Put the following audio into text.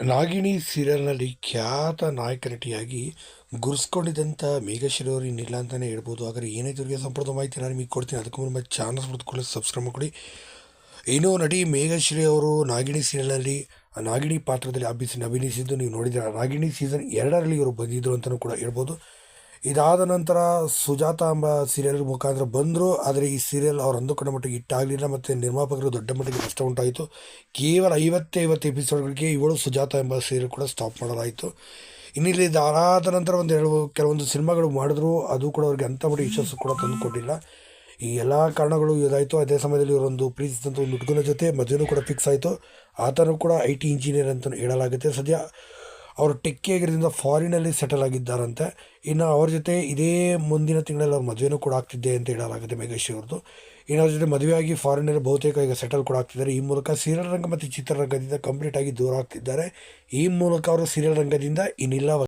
ನಾಗಿಣಿ ಸೀರಿಯಲ್ನಲ್ಲಿ ಖ್ಯಾತ ನಾಯಕ ನಟಿಯಾಗಿ ಗುರ್ಸ್ಕೊಂಡಿದ್ದಂಥ ಮೇಘಶ್ರೀ ಅವರು ಇನ್ನಿಲ್ಲ ಅಂತಲೇ ಹೇಳ್ಬೋದು. ಆದರೆ ಏನೇ ದುರ್ಗೆ ಸಂಪೂರ್ಣ ಮಾಹಿತಿ ನಾನು ನಿಮಗೆ ಕೊಡ್ತೀನಿ. ಅದಕ್ಕೂ ಮುನ್ನ ಚಾನಲ್ ಹೊಡೆದುಕೊಳ್ಳಿ ಸಬ್ಸ್ಕ್ರೈಬ್ ಮಾಡಿಕೊಡಿ ಇನ್ನು ನಟಿ ಮೇಘಶ್ರೀ ಅವರು ನಾಗಿಣಿ ಸೀರಿಯಲ್ನಲ್ಲಿ ನಾಗಿಣಿ ಪಾತ್ರದಲ್ಲಿ ಅಭಿಸಿ ಅಭಿನಯಿಸಿದ್ದು ನೀವು ನೋಡಿದ್ರೆ ನಾಗಿಣಿ ಸೀಸನ್ ಎರಡರಲ್ಲಿ ಇವರು ಬಂದಿದ್ದರು ಅಂತಲೂ ಕೂಡ ಹೇಳ್ಬೋದು. ಇದಾದ ನಂತರ ಸುಜಾತ ಎಂಬ ಸೀರಿಯಲ್ ಮುಖಾಂತರ ಬಂದರು. ಆದರೆ ಈ ಸೀರಿಯಲ್ ಅವ್ರು ಅಂದುಕೊಂಡ ಮಟ್ಟಿಗೆ ಹಿಟ್ಟಾಗಲಿಲ್ಲ ಮತ್ತು ನಿರ್ಮಾಪಕರು ದೊಡ್ಡ ಮಟ್ಟಿಗೆ ನಷ್ಟ ಉಂಟಾಯಿತು. ಕೇವಲ ಐವತ್ತೈವತ್ತು ಎಪಿಸೋಡ್ಗಳಿಗೆ ಇವಳು ಸುಜಾತ ಎಂಬ ಸೀರಿಯಲ್ ಕೂಡ ಸ್ಟಾಪ್ ಮಾಡಲಾಯಿತು. ಇನ್ನಿಲ್ಲಿ ಇದಾದ ನಂತರ ಒಂದು ಎರಡು, ಕೆಲವೊಂದು ಸಿನಿಮಾಗಳು ಮಾಡಿದ್ರು. ಅದು ಕೂಡ ಅವ್ರಿಗೆ ಅಂಥ ಮಟ್ಟಿಗೆ ಯಶಸ್ಸು ಕೂಡ ತಂದುಕೊಟ್ಟಿಲ್ಲ ಈ ಎಲ್ಲ ಕಾರಣಗಳು ಇದಾಯಿತು. ಅದೇ ಸಮಯದಲ್ಲಿ ಇವರೊಂದು ಪ್ರೀತಿಸಿದಂಥ ಒಂದು ಹುಡುಗನ ಜೊತೆ ಮದುವೆನೂ ಕೂಡ ಫಿಕ್ಸ್ ಆಯಿತು. ಆತನೂ ಕೂಡ ಐ ಟಿ ಇಂಜಿನಿಯರ್ ಅಂತ ಹೇಳಲಾಗುತ್ತೆ. ಸದ್ಯ ಅವರು ಟೆಕ್ಕಿಯಾಗಿರೋದ್ರಿಂದ ಫಾರಿನಲ್ಲಿ ಸೆಟಲ್ ಆಗಿದ್ದಾರಂತೆ. ಇನ್ನು ಅವ್ರ ಜೊತೆ ಇದೇ ಮುಂದಿನ ತಿಂಗಳಲ್ಲಿ ಅವ್ರ ಮದುವೆನೂ ಕೂಡ ಆಗ್ತಿದ್ದೆ ಅಂತ ಹೇಳಲಾಗುತ್ತೆ ಮೇಘಶ್ರೀ ಅವ್ರದ್ದು. ಇನ್ನು ಅವ್ರ ಜೊತೆ ಮದುವೆಯಾಗಿ ಫಾರಿನಲ್ಲಿ ಬಹುತೇಕ ಈಗ ಸೆಟಲ್ ಕೂಡ ಆಗ್ತಿದ್ದಾರೆ. ಈ ಮೂಲಕ ಸೀರಿಯಲ್ ರಂಗ ಮತ್ತು ಚಿತ್ರರಂಗದಿಂದ ಕಂಪ್ಲೀಟ್ ಆಗಿ ದೂರ ಆಗ್ತಿದ್ದಾರೆ. ಈ ಮೂಲಕ ಅವರು ಸೀರಿಯಲ್ ರಂಗದಿಂದ ಇನ್ನಿಲ್ಲ